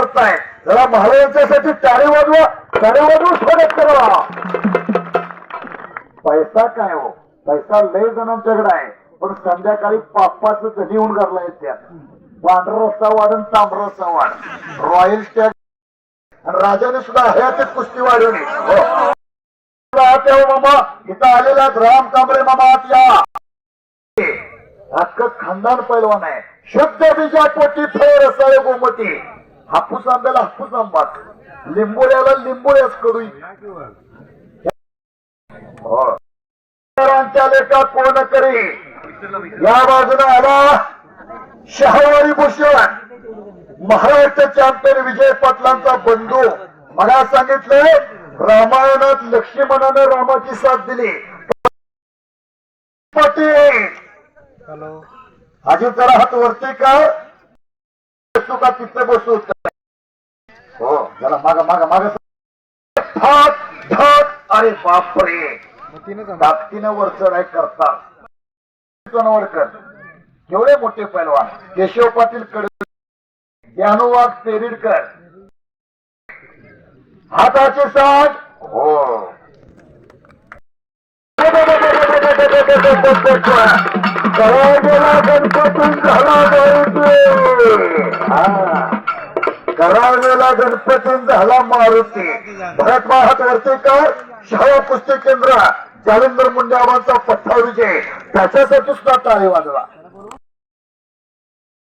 करताय. जरा महाराजांच्यासाठी टाळे वाजवा टाळे वाजवून स्वागत करा. पैसा काय हो? पैसा लय जणांच्याकडे आहे. पण संध्याकाळी पाच धनी होऊन घरला त्यात. पांढरा रस्ता आणि तांबडा रस्ता वाढ. रॉयल स्टॅग आणि राजाने सुद्धा हयातीत कुस्ती वाढवली. हो. हो मामा. इथं आलेला राम कांबळे मामा आत या. अख्खं खानदान पैलवान आहे. शुद्ध बीजा पोटी फेर रसाळे गोमती. हापूस आंब्याला हापूस आंबाच लिंबोळ्याला लिंबोळ्याच कडू हो. लेखा कोण करी. या बाजूला आला शहरवारी भूषण. महाराष्ट्र चॅम्पियन विजय पाटलांचा बंधू. मला सांगितलंय रामायणात लक्ष्मणानं रामाची साथ दिली. पाटील. अजून जरा हात वरती का? तिथे बसू. जरा मागा मागा मागा. धाक धाक अरे बापरे. ताकदीनं वर चढाई करतात वरकर केवढे मोठे पैलवान. केशव पाटील कडे. ज्ञानोवाग पेरिडकर. हाताचे साठ हो. करावलेला गणपती झाला मारुती गणपती झाला मारुती. भरत महात वर्तेकर शाळा पुस्तक केंद्र जालिंदर मुंडे आबांचा पठ्ठा विजय. त्याच्यासाठी सुद्धा टाळे वाजवा.